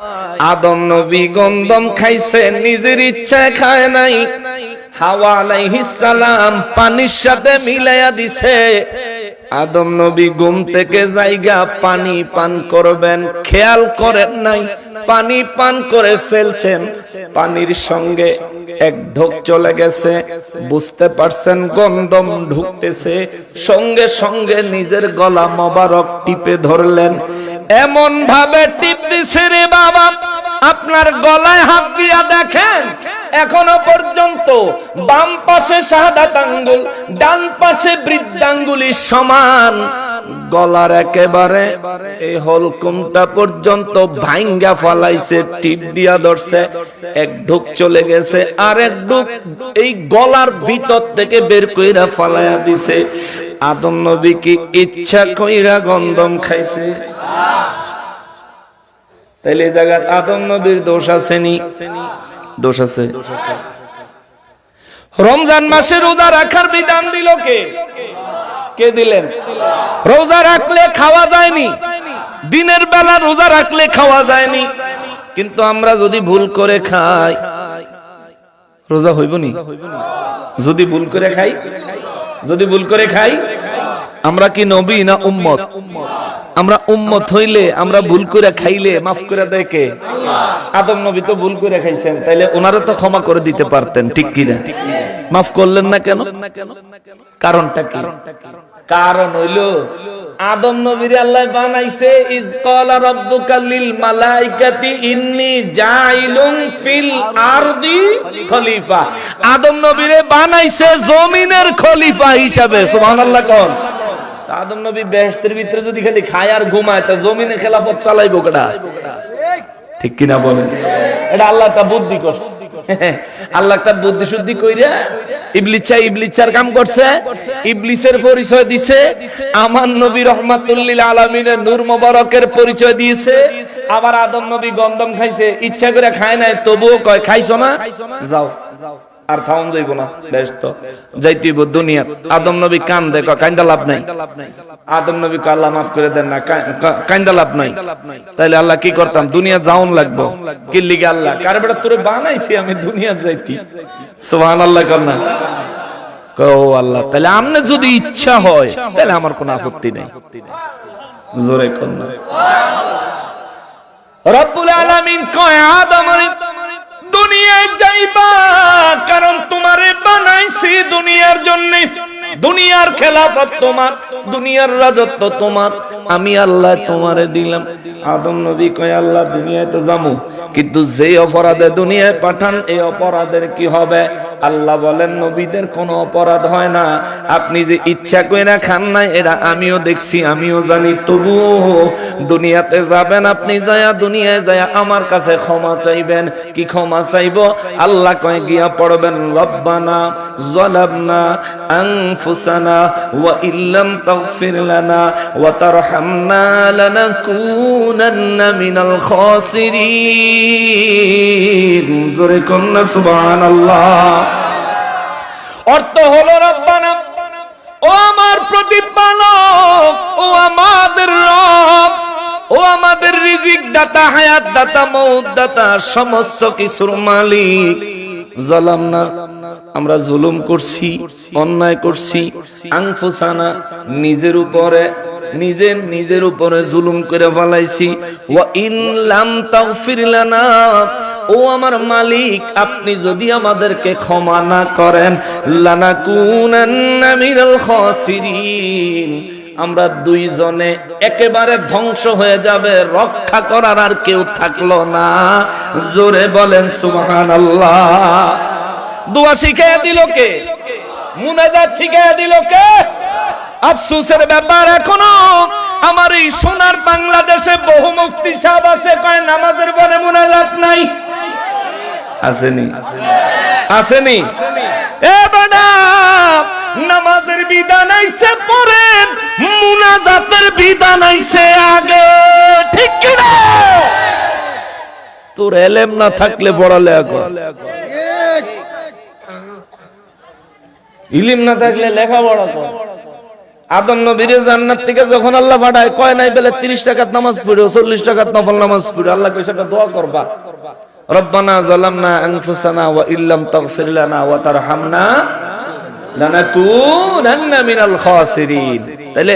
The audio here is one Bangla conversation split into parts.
আদম নবী গন্দম খাইছে, নিজের ইচ্ছা খায় নাই। হাওয়া আলাইহিস সালাম পানির সাথে মিলাইয়া দিছে। আদম নবী ঘুম থেকে জায়গা পানি পান করবেন, খেয়াল করেন নাই, পানি পান করে ফেলছেন। পানির সঙ্গে এক ঢোক চলে গেছে, বুঝতে পারছেন গন্ধম ঢুকতেছে। সঙ্গে সঙ্গে নিজের গলা মোবারক টিপে ধরলেন। এমন ভাবে টিপ দিছে রে বাবা, আপনার গলায় হাত দিয়া দেখেন, এখনও পর্যন্ত বাম পাশে শাহাদাত আঙ্গুল, ডান পাশে বৃদ্ধাঙ্গুলি সমান। গলার একেবারে এই হলকুমটা পর্যন্ত ভাঙ্গা ফালাইছে, টিপ দিয়া ধরছে, এক ঢুক চলে গেছে আর এক ঢুক এই গলার ভিতর থেকে বের কইরা ফালাইয়া দিছে। আদম নবী কি ইচ্ছা কইরা গন্ধম খাইছে? তাইলে এই জায়গায় আদম নবীর দোষ আছে নি? দোষ আছে। রমজান মাসে রোজা রাখার বিধান দিল কে? কে দিলেন? রোজা রাখলে খাওয়া যায়নি। দিনের বেলা রোজা রাখলে খাওয়া যায়নি। কিন্তু আমরা যদি ভুল করে খাই, রোজা হইব নি? যদি ভুল করে খাই, যদি ভুল করে খাই, আমরা কি নবী না উম্মত? আমরা উম্মত হইলে, আমরা ভুল করে খাইলে, মাফ করে দেয় কে? আদম নবী তো ভুল করে খাইছেন, তাইলে ওনারা তো ক্ষমা করে দিতে পারতেন, ঠিক কিনা মাফ করলেন না কেন? কারণটা কি? কারণ হইল, আদম নবীর আল্লাহ বানাইছে, ইজ ক্বালা রাব্বুকা লিল মালাইকাতি ইন্নী জাইলুন ফিল আরদি খলিফা। আদম নবীরে বানাইছে জমিনের খলিফা হিসাবে, সুবহানাল্লাহ কোন। আদম নবী বেহেশতের ভিতরে যদি খালি খায় আর ঘুমায়, তা জমিনে খেলাফত চালাইবো কেডা? ঠিক কিনা বলেন? এটা আল্লাহ তা বুদ্ধি করছে। আল্লাহ বুদ্ধি শুদ্ধি কাম করছে। ইবলিসের পরিচয় দিছে। আমার নবী রহমাতুল্লিল আলমিনের নূর মোবারকের পরিচয় দিয়েছে। আবার আদম নবী গন্ধম খাইছে। ইচ্ছা করে খায় নাই, তবুও কয়, খাইছো না? যাও যাও। আর থাউন যাইব না বেশ তো যাইতেইব দুনিয়া আদম নবী কান দেখো কান্দা লাভ নাই। আদম নবী আল্লাহ মাফ করে দেন না কান্দা লাভ নাই। তাইলে আল্লাহ কি করতাম? দুনিয়া যাওন লাগবো। কি লিগে আল্লাহ? কার বেটা তোরে বানাইছি আমি দুনিয়া যাইতি। সুবহানাল্লাহ কর না। কয়, ও আল্লাহ তাহলে আমনে যদি ইচ্ছা হয় তাহলে আমার কোনো আপত্তি নেই। জোরে কর না। রব্বুল আলামিন কয় আদম দুনিয়ায় যাইবা কারণ তোমারে বানাইছি দুনিয়ার জন্য। দুনিয়ার খেলাফত তোমার দুনিয়ার রাজত্ব তোমার। আমি আল্লাহ তোমারে দিলাম। আদম নবী কয়, আল্লাহ, দুনিয়ায় তো যামু। কিন্তু যে অপরাধে দুনিয়ায় পাঠান, এই অপরাধের কি হবে? আল্লাহ বলেন, নবীদের কোনো অপরাধ হয় না। আপনি যে ইচ্ছা করে খান নাই, এরা আমিও দেখছি, আমিও জানি। তবুও দুনিয়াতে যাবেন, আপনি যায়া দুনিয়ায় যায়া আমার কাছে ক্ষমা চাইবেন। কি ক্ষমা চাইব? আল্লাহ কয়ে, গিয়া পড়বেন, রব্বানা জলাবনা আনফুসানা ওয়া ইল্লাম তাগফির লানা ওয়া মিনাল খাসিরিন জোরে কন্না সুবহানাল্লাহ। অর্থ হলো রব্বানা ও আমার প্রতিপালক ও আমাদের রব ও আমাদের রিজিক দাতা হায়াত দাতা মৌত দাতা সমস্ত কিছুর মালিক। জলাম না আমরা জুলুম করছি অন্যায় করছি আংফুসানা নিজের উপরে নিজের নিজের উপরে জুলুম করে ফেলাইছি। ওয়া ইন লাম তাগফির লানা। ও আমার মালিক, আপনি যদি আমাদেরকে ক্ষমা না করেন মিনাল খাসিরিন। আমরা দুইজনে একেবারে ধ্বংস হয়ে যাবে, রক্ষা করার আর কেউ থাকল না। জোরে বলেন সুবহানাল্লাহ। দোয়া শিখিয়ে দিল কে? মুনাজাত শিখিয়ে দিল কে? আফসোসের ব্যাপার এখনও। আমার এই সোনার বাংলাদেশে বহু মুফতি সাহেব আছে, কয় নামাজের পরে মুনাজাত নাই। আসেনি। আসেনি। এ নামাজের বিধান আইছে পরে, মুনাজাতের বিধান আইছে আগে, ঠিক কি না? তোর এলেম না থাকলে পড়ালে এখন ইলিম না থাকলে লেখাপড়া কর। আদম নবীর জান্নাত থেকে যখন আল্লাহ পাঠায়, কয় নাই বেলে 30 টাকার নামাজ পড়ো 40 টাকার নফল নামাজ পড়ো আল্লাহ কইছে দোয়া করবা। রব্বানা ওয়া ইল্লাম ওয়া তারহামনা লানাকুনান্না মিনাল খাসিরিন। তাহলে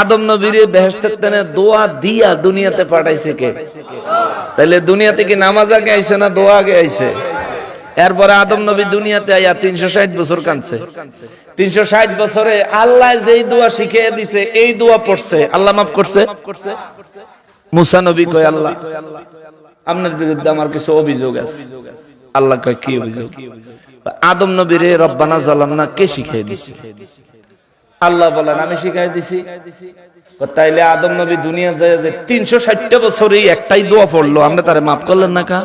আদম নবীর বেহেশতের দোয়া দিয়া দুনিয়াতে পাঠাইছে কে? তাহলে দুনিয়াতে কি নামাজ আগে আইছে না দোয়া আগে আইছে? এরপরে আদম নবী দুনিয়াতে আয়া তিনশো ষাট বছর কানছে তিনশো ষাট বছরে আল্লাহ যেই দোয়া শিখিয়ে দিছে, এই দোয়া পড়ছে। আল্লাহ মাফ করছে? মুসা নবী কয়, আল্লাহ, আপনার বিরুদ্ধে আমার কিছু অভিযোগ আছে। আল্লাহ কয়, কি অভিযোগ? আদম রব্বানা জালাম না কে দিছে? আল্লাহ বলেন, আমি শিখাই দিছি। তাইলে আদম নবী দুনিয়া যায় যে তিনশো ষাটটা বছর এই একটাই দোয়া পড়ল। আমরা তারে মাফ করলেন না কা।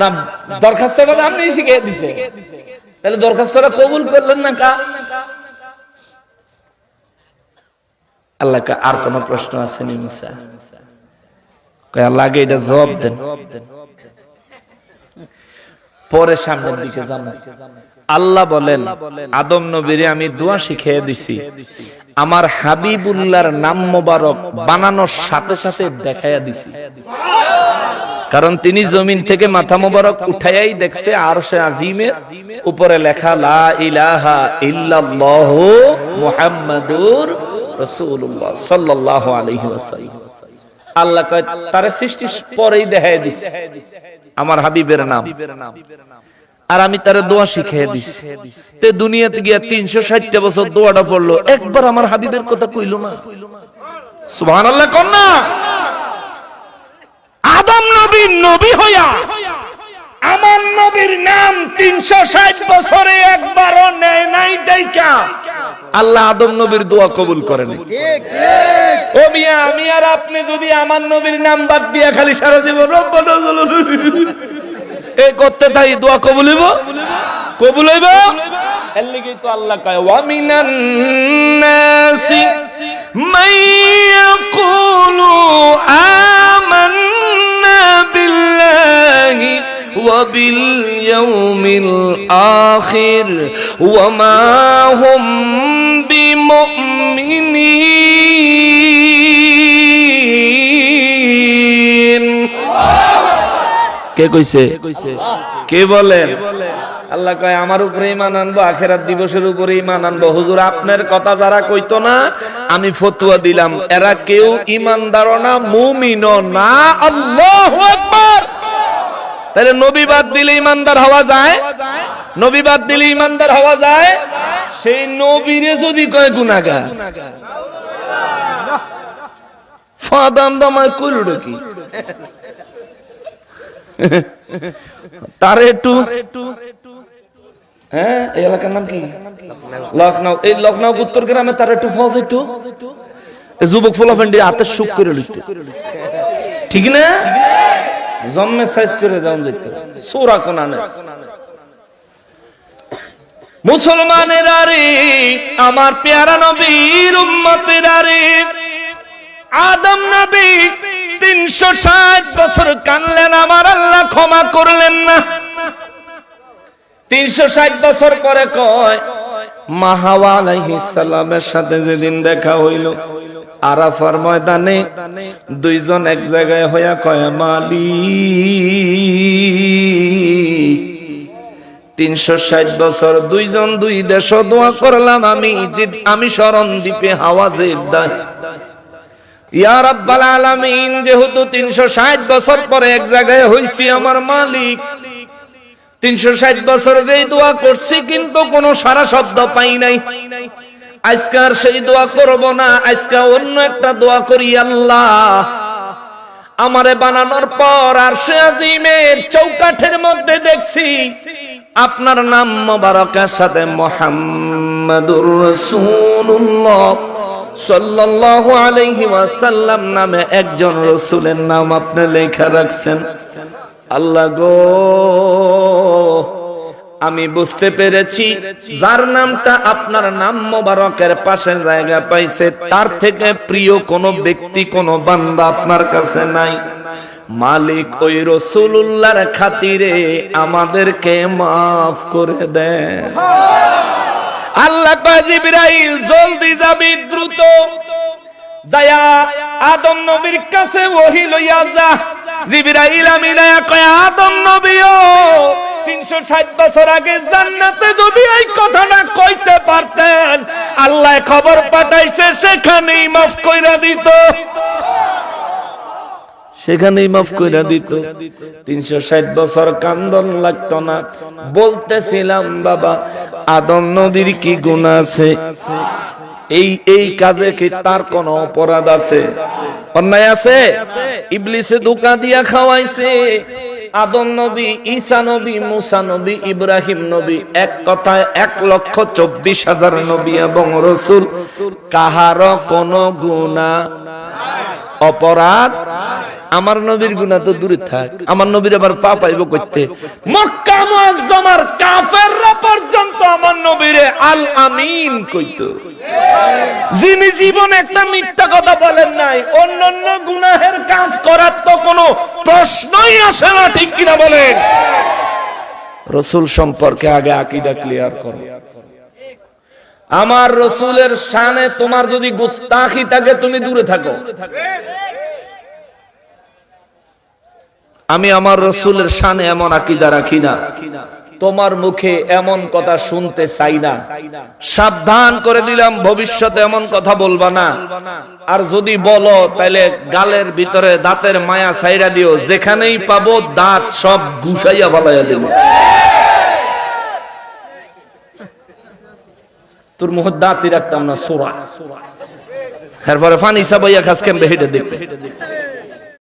না, দরখাস্ত আপনি শিখিয়ে দিছে তাহলে দরখাস্তটা কবুল করলেন না কা? আল্লাহ আর কোন প্রশ্ন আছে নি এটা জবাব দেন। পরে সামনের দিকে যান। আল্লাহ বলেন, আদম নবীরে আমি দোয়া শিখিয়ে দিছি। আমার হাবিবুল্লাহর নাম মোবারক বানানোর সাথে সাথে দেখাইয়া দিছি। কারণ তিনি জমিন থেকে মাথা মোবারক উঠাইয়াই দেখছে আর সে আজিমের উপরে লেখা আল্লাহ তারে সৃষ্টি পরেই দেখাই দিছে। আমার হাবিবের নাম। আর আমি তারে দোয়া শিখিয়ে দিছি। তে দুনিয়াতে গিয়া তিনশো ষাটটা বছর দোয়াটা পড়ল। একবার আমার হাবিবের কথা কইল না। কন্যা! আদম নবীর নবী হইয়া। আমার নবীর নাম তিনশো ষাট বছরে একবারও নেয় নাই দেখা আল্লাহ আদম নবীর দোয়া কবুল করেন আমি আর আপনি যদি আমার নবীর নাম বাদ দিয়া খালি সারা এই করতে তাই দোয়া কবুল হইব? কবুল হইব? এর তো আল্লাহ কয়, ওয়া মিনান নাসি মান ইয়াকুলু আখির ওয়া মা হুম বিমুমিনিন কে কইছে? কে বলেন আল্লাহ কয়, আমার উপরে ইমান আনব, আখেরাত দিবসের উপরে ইমান আনব। হুজুর, আপনার কথা যারা কইতো না, আমি ফতুয়া দিলাম। এরা কেউ ইমানদার না মুমিন না। আল্লাহু আকবার! তাহলে নবী বাদ দিলে ইমানদার হওয়া যায়? নবী বাদ দিলে ইমানদার হওয়া যায়? সেই নবীরে যদি কয় গুনাহগার। ফাদাম দামায় কি তারে একটু হ্যাঁ এই এলাকার নাম কি? লখনৌ এই লখনৌ উত্তর গ্রামে তার একটু হইতো এই যুবক ফলাফেন্ডি হাতে সুখ করে লিখত ঠিক না? জন্মে সাইজ করে যাওন যেত সোরা কোনা নেই মুসলমানের আরে আমার পেয়ারা নবীর উম্মতের আরে আদম নবী তিনশো ষাট বছর কানলেন, আমার আল্লাহ ক্ষমা করলেন না। তিনশো ষাট বছর পরে কয় মাহাওয়া আলাইহিস সালামের সাথে যেদিন দেখা হইল আরাফার ময়দানে দুইজন এক জায়গায় হইয়া কয় মালি তিনশো ষাট বছর দুইজন দুই দেশ দোয়া করলাম, আমি আমি স্মরণ দ্বীপে হাওয়াজের দায়। যেহেতু 360 বছর পরে এক জায়গায় হইছি আমার মালিক 360 বছর যেই দোয়া করছি, কিন্তু কোনো সারা শব্দ পাই নাই। আজকার সেই দোয়া করব না, আজকে অন্য একটা দোয়া করি আল্লাহ। আমারে বানানোর পর আর সে আজিমের চৌকাঠের মধ্যে দেখছি, আপনার নাম মোবারকের সাথে মোহাম্মদুর রাসূলুল্লাহ সাল্লাল্লাহু আলাইহি ওয়াসাল্লাম নামে একজন রসুলের নাম আপনি লেখা রাখছেন। আল্লাহ গো আমি বুঝতে পেরেছি। যার নামটা আপনার নাম মোবারকের পাশে জায়গা পাইছে, তার থেকে প্রিয় কোন ব্যক্তি, কোন বান্দা আপনার কাছে নাই। মালিক ওই রসুল্লাহর খাতিরে আমাদেরকে মাফ করে দেন। আল্লাহ জিবরাইল জলদি যাবি দ্রুত। যায়া আদম নবীর কাছে লইয়া যা। কয়, আদম নবীও সেখানেই মাফ দিত। তিনশো ষাট বছর কান্দন লাগতো না। বলতেছিলাম, বাবা, আদম নবীর কি গুণ আছে? এই এই কাজে কি তার কোন অপরাধ আছে? অন্যায় আছে? ইবলিসে ধোকা দিয়া খাওয়াইছে। আদম নবী, ঈসা নবী, মুসা নবী, ইব্রাহিম নবী, এক কথায় এক লক্ষ চব্বিশ হাজার নবী এবং রসুল। কাহার কোন গুণা অপরাধ আমার নবীর গুণা তো দূরে থাক। আমার নবীর আবার পা পাইব করতে মক্কা কাফেররা পর্যন্ত আমার আল আমিন কইতো। যিনি জীবনে একটা মিথ্যা কথা বলেন নাই গুনাহের কাজ করার তো কোনো প্রশ্নই আসে না, ঠিক কিনা বলেন? রসুল সম্পর্কে আগে আকিদা ক্লিয়ার করো। আমার রসুলের শানে তোমার যদি গুস্তাখি থাকে, তুমি দূরে থাকো। আমি আমার রসুলের শানে এমন আকিদা রাখি না। তোমার মুখে এমন কথা শুনতে চাই না। সাবধান করে দিলাম, ভবিষ্যতে এমন কথা বলবা না। আর যদি বলো তাহলে গালের ভিতরে দাঁতের মায়া সাইরা দিও। যেখানেই পাবো দাঁত সব ঘুষাইয়া ফলাইয়া দেব। তোর মুখ দাঁতই রাখতাম না, সোরা। এরপরে ফানি সাবাইয়া খাস কেমবে হেঁটে দেখবে।